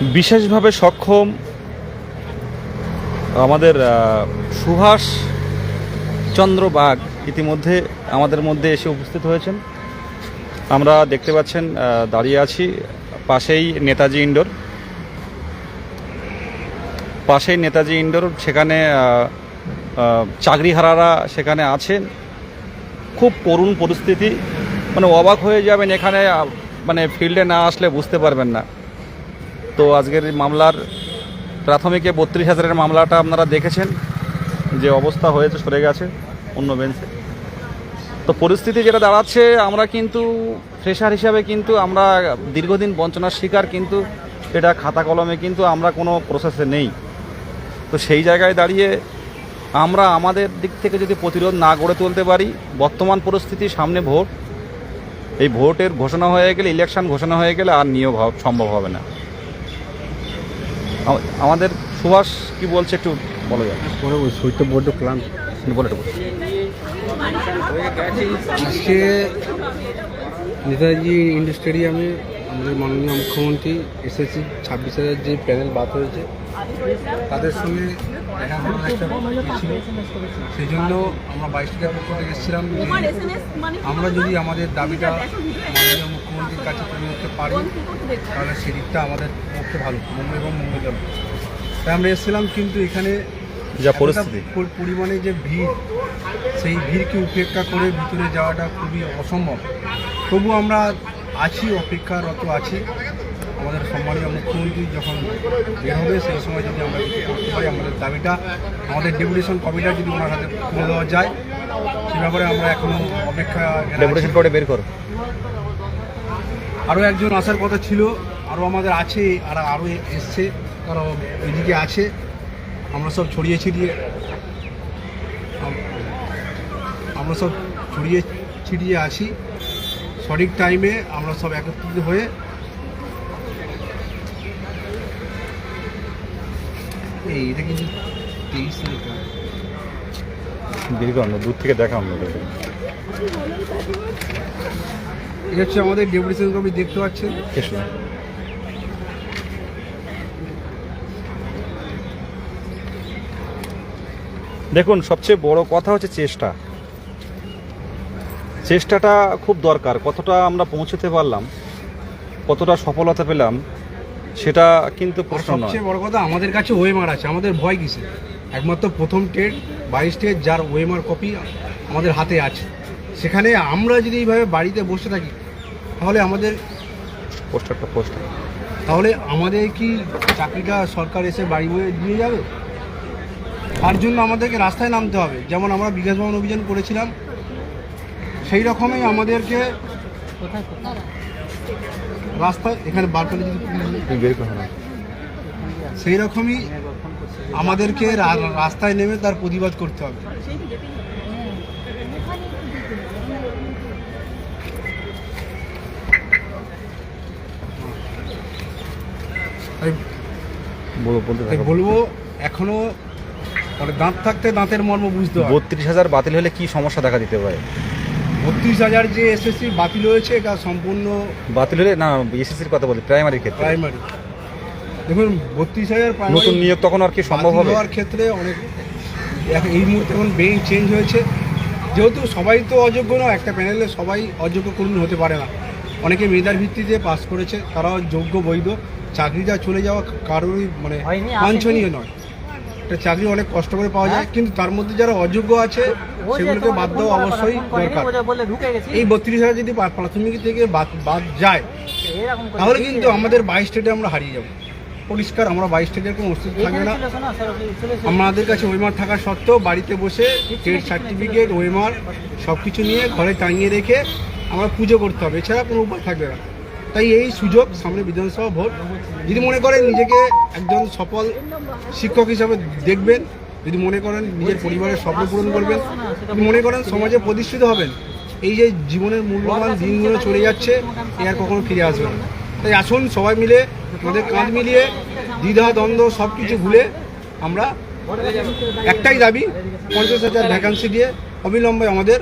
বিশেষভাবে সক্ষম আমাদের সুভাষ চন্দ্র বাঘ ইতিমধ্যে আমাদের মধ্যে এসে উপস্থিত হয়েছেন। আমরা দেখতে পাচ্ছেন দাঁড়িয়ে আছি পাশেই নেতাজি ইন্ডোর। পাশেই নেতাজি ইন্ডোর, সেখানে চাকরিহারারা সেখানে আছেন। খুব করুণ পরিস্থিতি। মানে অবাক হয়ে যাবেন এখানে মানে ফিল্ডে না আসলে বুঝতে পারবেন না। তো আজকের মামলার প্রাথমিকে বত্রিশ হাজারের মামলাটা আপনারা দেখেছেন, যে অবস্থা হয়েছে, সরে গেছে অন্য বেঞ্চে। তো পরিস্থিতি যেটা দাঁড়াচ্ছে, আমরা কিন্তু ফ্রেশার হিসাবে কিন্তু আমরা দীর্ঘদিন বঞ্চনার শিকার, কিন্তু এটা খাতা কলমে কিন্তু আমরা কোনো প্রসেসে নেই। তো সেই জায়গায় দাঁড়িয়ে আমরা আমাদের দিক থেকে যদি প্রতিরোধ না গড়ে তুলতে পারি, বর্তমান পরিস্থিতি সামনে ভোট। এই ভোটের ঘোষণা হয়ে গেলে ইলেকশন ঘোষণা হয়ে গেলে আর নিয়োগ সম্ভব হবে না। আমাদের সুভাষ কি বলছে একটু বলা যায় শরীরটা বড্ড ক্লান্ত। বলে। আজকে নেতাজি ইন্ডোর স্টেডিয়ামে আমাদের মাননীয় মুখ্যমন্ত্রী এসএসসি ছাব্বিশ হাজার যে প্যানেল বাদ হয়েছে তাদের সঙ্গে দেখা করার একটা ছিল। সেই জন্য আমরা বাইশ টাকার পক্ষ থেকে এসেছিলাম আমরা যদি আমাদের দাবিটা মাননীয় কাছে তুলে উঠতে পারি তাহলে সেদিকটা আমাদের পক্ষে ভালো এবং মঙ্গলজনক। তাই আমরা এসেছিলাম কিন্তু এখানে যা পরিস্থিতি। পরিমাণে যে ভিড় সেই ভিড়কে উপেক্ষা করে ভিতরে যাওয়াটা খুবই অসম্ভব। তবু আমরা আছি অপেক্ষারত আছি। আমাদের সম্মানীয় মুখ্যমন্ত্রী যখন বের হবে সেই সময় যদি আমরা কিছু করতে পারি আমাদের দাবিটা আমাদের ডেপুটেশন কমিটা যদি ওনার হাতে তুলে দেওয়া যায় সে ব্যাপারে আমরা এখনও অপেক্ষা ডেপুটেশন করে বের করো। আরও একজন আসার কথা ছিল আরও আমাদের আছে আর আরও এসছে তারা এদিকে আছে। আমরা সব ছড়িয়ে ছিটিয়ে আমরা সব ছড়িয়ে ছিটিয়ে আছি। সঠিক টাইমে আমরা সব একত্রিত হয়ে এই এটা কিন্তু না, দূর থেকে দেখা আমরা এটা হচ্ছে আমাদের ডেপুটেশন কপি দেখতে পাচ্ছেন? দেখুন সবচেয়ে বড় কথা হচ্ছে চেষ্টা। চেষ্টাটা খুব দরকার কতটা আমরা পৌঁছতে পারলাম কতটা সফলতা পেলাম সেটা কিন্তু প্রশ্ন নয়। সবচেয়ে বড় কথা আমাদের কাছে ওয়েমার আছে আমাদের ভয় কিসে একমাত্র প্রথম টেট বাইশ টেট যার ওয়েমার কপি আমাদের হাতে আছে। সেখানে আমরা যদি এইভাবে বাড়িতে বসে থাকি তাহলে আমাদের পোস্টারটা পোস্টার তাহলে আমাদের কি চাকরিটা সরকার এসে বাড়ি বয়ে দিয়ে যাবে? তার জন্য আমাদেরকে রাস্তায় নামতে হবে। যেমন আমরা বিকাশ ভবন অভিযান করেছিলাম সেই রকমই আমাদেরকে রাস্তায় এখানে বার করে যদি। সেই রকমই আমাদেরকে রাস্তায় নেমে তার প্রতিবাদ করতে হবে তাই বলো বলতে তাই থাকো বলব এখনও মানে দাঁত থাকতে দাঁতের মর্ম বুঝতে হবে বত্রিশ হাজার বাতিল হলে কি সমস্যা দেখা দিতে পারে? বত্রিশ হাজার যে এসএসসি বাতিল হয়েছে এটা সম্পূর্ণ বাতিল হলে না এসএসসির কথা বলি প্রাইমারির ক্ষেত্রে। প্রাইমারি দেখুন বত্রিশ হাজার নতুন নিয়োগ তখন আর কি সম্ভব হবে? হওয়ার ক্ষেত্রে অনেক এই মুহূর্তে এখন বেঞ্চ চেঞ্জ হয়েছে। যেহেতু সবাই তো অযোগ্য নয় একটা প্যানেলে সবাই অযোগ্য কর্মী হতে পারে না। অনেকে মেধার ভিত্তিতে পাস করেছে তারাও যোগ্য বৈধ। চাকরিটা চলে যাওয়া কারোরই মানে বাঞ্ছনীয় নয়। একটা চাকরি অনেক কষ্ট করে পাওয়া যায় কিন্তু তার মধ্যে যারা অযোগ্য আছে সেগুলোকে বাদ দেওয়া অবশ্যই দরকার। এই বত্রিশ হাজার যদি প্রাথমিক থেকে বাদ বাদ যায় তাহলে কিন্তু আমাদের বাইশ স্টেটে আমরা হারিয়ে যাব। পরিষ্কার আমরা বাইশ স্টেটের কোনো অস্তিত্ব থাকবে না। আমাদের কাছে ওয়েমার থাকা সত্ত্বেও বাড়িতে বসে টেট সার্টিফিকেট ওয়েমার সব কিছু নিয়ে ঘরে টাঙিয়ে রেখে আমরা পুজো করতে হবে। এছাড়া কোনো উপায় থাকবে না। তাই এই সুযোগ সামনে বিধানসভা ভোট। যদি মনে করেন নিজেকে একজন সফল শিক্ষক হিসাবে দেখবেন, যদি মনে করেন নিজের পরিবারের স্বপ্ন পূরণ করবেন, যদি মনে করেন সমাজে প্রতিষ্ঠিত হবেন, এই যে জীবনের মূল্যবান দিনগুলো চলে যাচ্ছে, এ আর কখনো ফিরে আসবে না। তাই আসুন সবাই মিলে আমাদের কাঁধ মিলিয়ে, দ্বিধা, দ্বন্দ্ব সব কিছু ভুলে আমরা একটাই দাবি, পঞ্চাশ হাজার ভ্যাকান্সি দিয়ে অবিলম্বে আমাদের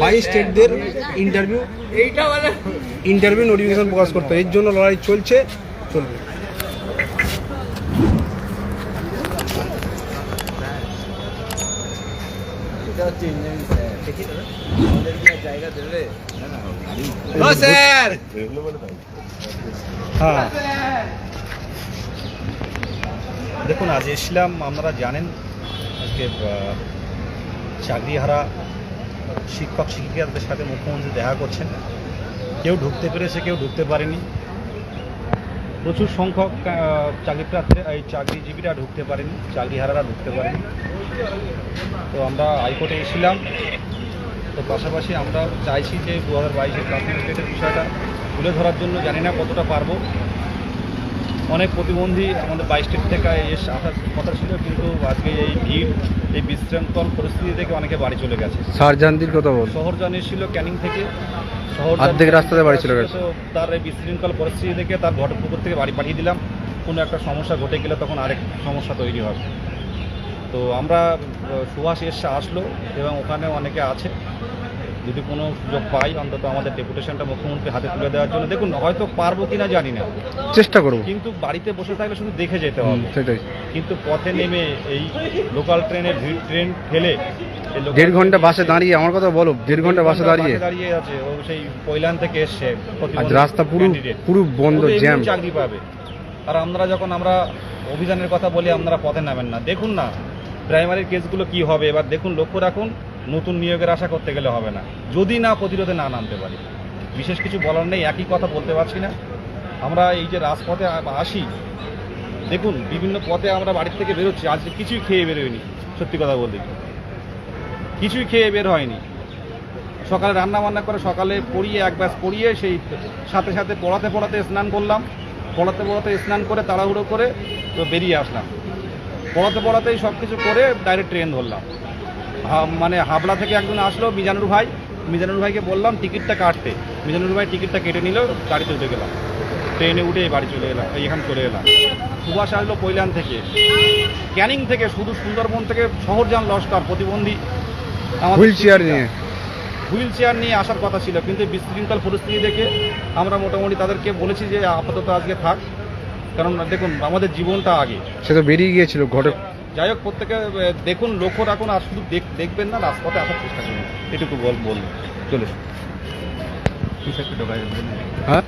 বাই স্টেটদের ইন্টারভিউ ইন্টারভিউ নোটিফিকেশন প্রকাশ করতে এর জন্য লড়াই চলছে চলবে। হ্যাঁ। দেখুন আজ এসলাম আপনারা জানেন আজকে চাকরিহারা শিক্ষক শিক্ষিকাদের সাথে মুখ্যমন্ত্রী দেখা করছেন। কেউ ঢুকতে পেরেছে, কেউ ঢুকতে পারেনি। প্রচুর সংখ্যক চাকরি প্রার্থী এই চাকরিজীবীরা ঢুকতে পারেনি, চাকরিহারারা ঢুকতে পারেনি। তো আমরা হাইকোর্টে এসেছিলাম। তো পাশাপাশি আমরা চাইছি যে দু হাজার বাইশের প্রাথমিক বিষয়টা তুলে ধরার জন্য, জানি না কতটা পারব। অনেক প্রতিবন্ধী আমাদের বাইশ স্টেট থেকে এসে আসার কথা ছিল কিন্তু আজকে এই ভিড় এই বিশৃঙ্খল পরিস্থিতি থেকে অনেকে বাড়ি চলে গেছে। সারজান্তির কথা বল। শহর জানি ছিল ক্যানিং থেকে। শহর অর্ধেক রাস্তাতে বাড়ি চলে গেছে। তো তার এই বিশৃঙ্খল পরিস্থিতি থেকে তার ঘটপুকুর থেকে বাড়ি পাঠিয়ে দিলাম। কোনো একটা সমস্যা ঘটে গেলে তখন আরেক সমস্যা তৈরি হবে তো আমরা সুভাষ এসে আসলো এবং ওখানে অনেকে আছে। যদি কোনো সুযোগ পাই অন্তত আমাদের ডেপুটেশনটা মুখ্যমন্ত্রী হাতে তুলে দেওয়ার জন্য। দেখুন হয়তো পারব কিনা জানি না। চেষ্টা করব। কিন্তু বাড়িতে বসে থাকলে শুধু দেখে যেতে হবে। সেটাই। কিন্তু পথে নেমে এই লোকাল ট্রেনের ভিড় ট্রেন ফেলে দেড় ঘণ্টা বাসে দাঁড়িয়ে আমার কথা বলো দেড় ঘণ্টা বাসে দাঁড়িয়ে? দাঁড়িয়ে আছে। ও সেই কৈলান থেকে এসছে আজ রাস্তা পুরো। পুরো বন্ধ জ্যাম চাকরি পাবে। আর আমরা যখন আমরা অভিযানের কথা বলি আপনারা পথে নামেন না। দেখুন না প্রাইমারির কেসগুলো কি হবে? এবার দেখুন লক্ষ্য রাখুন নতুন নিয়োগের আশা করতে গেলে হবে না। যদি না, প্রতিরোধে না নামতে পারি। বিশেষ কিছু বলার নেই, একই কথা বলতে পারছি না। আমরা এই যে রাজপথে আসি, দেখুন, বিভিন্ন পথে আমরা বাড়ির থেকে বেরোচ্ছি, আজকে কিছুই খেয়ে বেরোয়নি, সত্যি কথা বলতে। কিছুই খেয়ে বের হয়নি। সকালে রান্না বান্না করে সকালে পড়িয়ে, এক ব্যাস পড়িয়ে সেই সাথে সাথে পড়াতে পড়াতে স্নান করলাম। পড়াতে পড়াতে স্নান করে, তাড়াহুড়ো করে তো বেরিয়ে আসলাম। পড়াতে পড়াতেই সব কিছু করে ডাইরেক্ট ট্রেন ধরলাম। মানে হাবড়া থেকে একজন আসলো মিজানুর ভাই। মিজানুর ভাইকে বললাম টিকিটটা কাটতে। মিজানুর ভাই টিকিটটা কেটে নিল গাড়িতে উঠে গেলাম। ট্রেনে উঠে এই বাড়ি চলে এলাম এখানে চলে এলাম। সুভাষ আসলো কৈলান থেকে ক্যানিং থেকে শুধু সুন্দরবন থেকে শহরজান লস্কর প্রতিবন্ধী। হুইল চেয়ার নিয়ে। হুইল চেয়ার নিয়ে আসার কথা ছিল কিন্তু বিশৃঙ্খল পরিস্থিতি দেখে আমরা মোটামুটি তাদেরকে বলেছি যে আপাতত আজকে থাক। কারণ দেখুন আমাদের জীবনটা আগে। সে তো বেরিয়ে গিয়েছিল ঘটে যাই হোক প্রত্যেকে দেখুন লক্ষ্য রাখুন আর শুধু দেখ- দেখবেন না রাজপথে আসার চেষ্টা করুন। এটুকু বল বল। চলে হ্যাঁ?